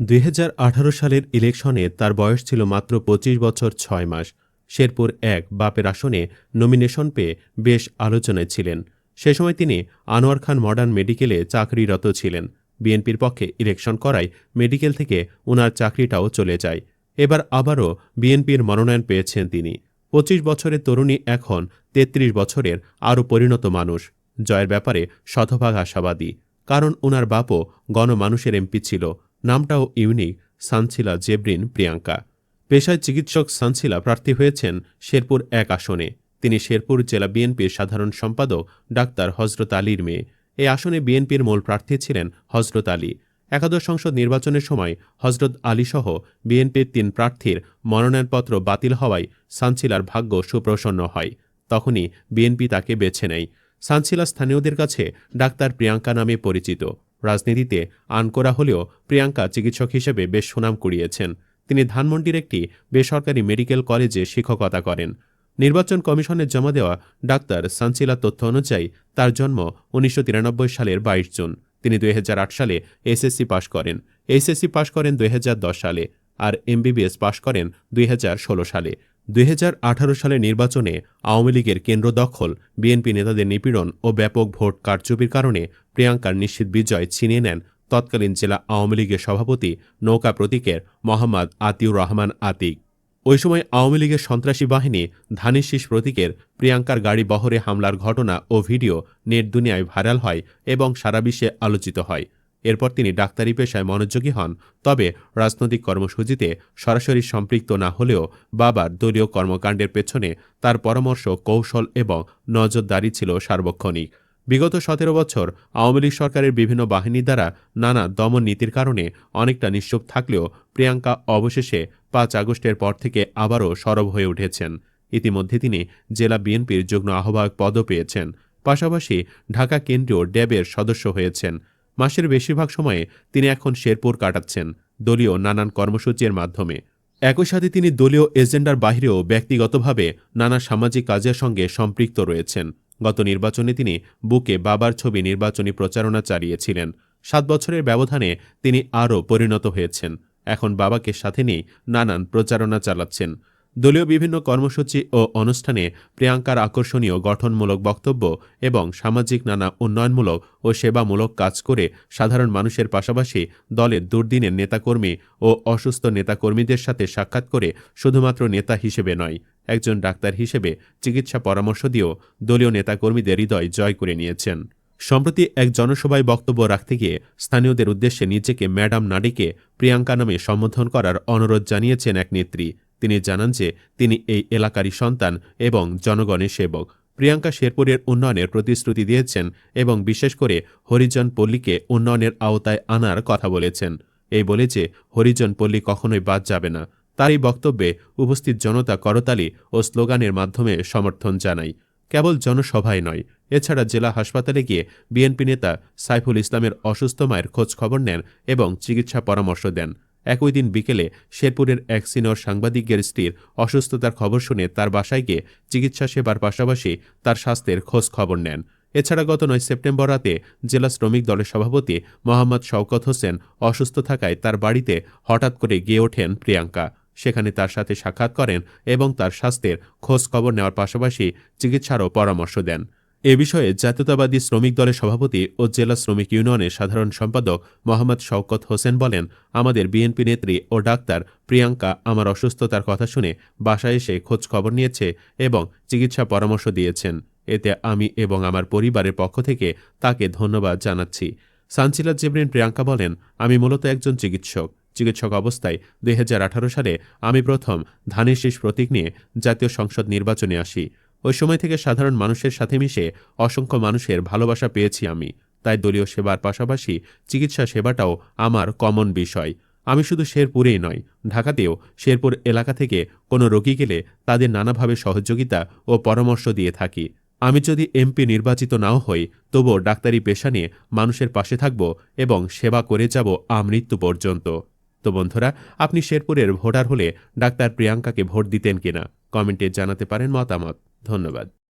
দুই হাজার আঠারো সালের ইলেকশনে তার বয়স ছিল মাত্র ২৫ বছর ছয় মাস। শেরপুর এক বাপের আসনে নমিনেশন পেয়ে বেশ আলোচনায় ছিলেন। সে সময় তিনি আনোয়ার খান মডার্ন মেডিকেলে চাকরিরত ছিলেন। বিএনপির পক্ষে ইলেকশন করায় মেডিকেল থেকে ওনার চাকরিটাও চলে যায়। এবার আবারও বিএনপির মনোনয়ন পেয়েছেন তিনি। পঁচিশ বছরের তরুণী এখন ৩৩ বছরের আরও পরিণত মানুষ। জয়ের ব্যাপারে শতভাগ আশাবাদী। কারণ ওনার বাপও গণমানুষের এমপি ছিল। নামটাও ইউনিক সানছিলা জেব্রিন, প্রিয়াঙ্কা। পেশায় চিকিৎসক সানছিলা প্রার্থী হয়েছেন শেরপুর এক আসনে। তিনি শেরপুর জেলা বিএনপির সাধারণ সম্পাদক ডাক্তার হজরত আলীর মেয়ে। এই আসনে বিএনপির মূল প্রার্থী ছিলেন হজরত আলী। একাদশ সংসদ নির্বাচনের সময় হজরত আলীসহ বিএনপির তিন প্রার্থীর মনোনয়নপত্র বাতিল হওয়ায় সানছিলার ভাগ্য সুপ্রসন্ন হয়। তখনই বিএনপি তাকে বেছে নেয়। সানছিলা স্থানীয়দের কাছে ডাক্তার প্রিয়াঙ্কা নামে পরিচিত। রাজনীতিতে আনকোরা হলেও প্রিয়াঙ্কা চিকিৎসক হিসেবে বেশ সুনাম কুড়িয়েছেন। তিনি ধানমন্ডির একটি বেসরকারি মেডিকেল কলেজে শিক্ষকতা করেন। নির্বাচন কমিশনের জমা দেওয়া ডাক্তার সানসিলা তথ্য অনুযায়ী তার জন্ম উনিশশো তিরানব্বই সালের বাইশ জুন। তিনি দুই হাজার আট সালে এসএসসি পাশ করেন। এইচএসসি পাশ করেন দুই হাজার দশ সালে আর এমবিবিএস পাশ করেন দুই হাজার ষোলো সালে। দুই হাজার আঠারো সালের নির্বাচনে আওয়ামী লীগের কেন্দ্র দখল, বিএনপি নেতাদের নিপীড়ন ও ব্যাপক ভোট কারচুপির কারণে প্রিয়াঙ্কার নিশ্চিত বিজয় ছিনিয়ে নেন। তৎকালীন জেলা আওয়ামী লীগের সভাপতি নৌকা প্রতীকের মোহাম্মদ আতিউর রহমান আতিক। ওই সময় আওয়ামী লীগের সন্ত্রাসী বাহিনী ধানের প্রতীকের প্রিয়াঙ্কার গাড়ি বহরে হামলার ঘটনা ও ভিডিও নেট দুনিয়ায় ভাইরাল হয় এবং সারা বিশ্বে আলোচিত হয়। এরপর তিনি ডাক্তারি পেশায় মনোযোগী হন, তবে রাজনৈতিক কর্মসূচিতে সরাসরি সম্পৃক্ত না হলেও বাবার দলীয় কর্মকাণ্ডের পেছনে তার পরামর্শ, কৌশল এবং নজরদারি ছিল সার্বক্ষণিক। বিগত সতেরো বছর আওয়ামী লীগ সরকারের বিভিন্ন বাহিনী দ্বারা নানা দমন নীতির কারণে অনেকটা নিশ্চুপ থাকলেও প্রিয়াঙ্কা অবশেষে পাঁচ আগস্টের পর থেকে আবারও সরব হয়ে উঠেছেন। ইতিমধ্যে তিনি জেলা বিএনপির যুগ্ম আহ্বায়ক পদও পেয়েছেন। পাশাপাশি ঢাকা কেন্দ্রীয় ড্যাবের সদস্য হয়েছেন। মাসের বেশিরভাগ সময়ে তিনি এখন শেরপুর কাটাচ্ছেন, দলীয় নানান কর্মসূচির মাধ্যমে। একই সাথে তিনি দলীয় এজেন্ডার বাহিরেও ব্যক্তিগতভাবে নানা সামাজিক কাজের সঙ্গে সম্পৃক্ত রয়েছেন। গত নির্বাচনে তিনি বুকে বাবার ছবি নির্বাচনী প্রচারণা চালিয়েছিলেন। সাত বছরের ব্যবধানে তিনি আরও পরিণত হয়েছেন। এখন বাবাকে সাথে নিয়ে নানান প্রচারণা চালাচ্ছেন। দলীয় বিভিন্ন কর্মসূচি ও অনুষ্ঠানে প্রিয়াঙ্কার আকর্ষণীয় গঠনমূলক বক্তব্য এবং সামাজিক নানা উন্নয়নমূলক ও সেবামূলক কাজ করে সাধারণ মানুষের পাশাপাশি দলের দুর্দিনের নেতাকর্মী ও অসুস্থ নেতাকর্মীদের সাথে সাক্ষাৎ করে শুধুমাত্র নেতা হিসেবে নয়, একজন ডাক্তার হিসেবে চিকিৎসা পরামর্শ দিয়েও দলীয় নেতাকর্মীদের হৃদয় জয় করে নিয়েছেন। সম্প্রতি এক জনসভায় বক্তব্য রাখতে গিয়ে স্থানীয়দের উদ্দেশ্যে নিজেকে ম্যাডাম নাডিকে প্রিয়াঙ্কা নামে সম্বোধন করার অনুরোধ জানিয়েছেন এক নেত্রী। তিনি জানান যে তিনি এই এলাকারই সন্তান এবং জনগণের সেবক। প্রিয়াঙ্কা শেরপুরের উন্নয়নের প্রতিশ্রুতি দিয়েছেন এবং বিশেষ করে হরিজন পল্লীকে উন্নয়নের আওতায় আনার কথা বলেছেন। এই বলে যে হরিজন পল্লী কখনোই বাদ যাবে না। তার এই বক্তব্যে উপস্থিত জনতা করতালি ও স্লোগানের মাধ্যমে সমর্থন জানায়। কেবল জনসভায় নয়, এছাড়া জেলা হাসপাতালে গিয়ে বিএনপি নেতা সাইফুল ইসলামের অসুস্থ মায়ের খোঁজ খবর নেন এবং চিকিৎসা পরামর্শ দেন। একই দিন বিকেলে শেরপুরের এক সিনিয়র সাংবাদিকের স্ত্রীর অসুস্থতার খবর শুনে তার বাসায় গিয়ে চিকিৎসা সেবার পাশাপাশি তার স্বাস্থ্যের খোঁজ খবর নেন। এছাড়া গত নয় সেপ্টেম্বর রাতে জেলা শ্রমিক দলের সভাপতি মোহাম্মদ শওকত হোসেন অসুস্থ থাকায় তার বাড়িতে হঠাৎ করে গিয়ে ওঠেন প্রিয়াঙ্কা। সেখানে তার সাথে সাক্ষাৎ করেন এবং তার স্বাস্থ্যের খোঁজ খবর নেওয়ার পাশাপাশি চিকিৎসারও পরামর্শ দেন। এ বিষয়ে জাতীয়তাবাদী শ্রমিক দলের সভাপতি ও জেলা শ্রমিক ইউনিয়নের সাধারণ সম্পাদক মোহাম্মদ শওকত হোসেন বলেন, আমাদের বিএনপি নেত্রী ও ডাক্তার প্রিয়াঙ্কা আমার অসুস্থতার কথা শুনে বাসায় এসে খোঁজ খবর নিয়েছে এবং চিকিৎসা পরামর্শ দিয়েছেন। এতে আমি এবং আমার পরিবারের পক্ষ থেকে তাকে ধন্যবাদ জানাচ্ছি। সানচিলা জেবরিন প্রিয়াঙ্কা বলেন, আমি মূলত একজন চিকিৎসক। চিকিৎসক অবস্থায় দুই হাজার আঠারো সালে আমি প্রথম ধানের শীষ প্রতীক নিয়ে জাতীয় সংসদ নির্বাচনে আসি। ওই সময় থেকে সাধারণ মানুষের সাথে মিশে অসংখ্য মানুষের ভালোবাসা পেয়েছি আমি। তাই দলীয় সেবার পাশাপাশি চিকিৎসা সেবাটাও আমার কমন বিষয়। আমি শুধু শেরপুরেই নয়, ঢাকাতেও শেরপুর এলাকা থেকে কোনো রোগী গেলে তাদের নানাভাবে সহযোগিতা ও পরামর্শ দিয়ে থাকি। আমি যদি এমপি নির্বাচিত নাও হই, তবুও ডাক্তারি পেশা নিয়ে মানুষের পাশে থাকব এবং সেবা করে যাব আমৃত্যু পর্যন্ত। তো বন্ধুরা, আপনি শেরপুরের ভোটার হলে ডাক্তার প্রিয়াঙ্কাকে ভোট দিতেন কিনা? কমেন্টে জানাতে পারেন মতামত। ধন্যবাদ।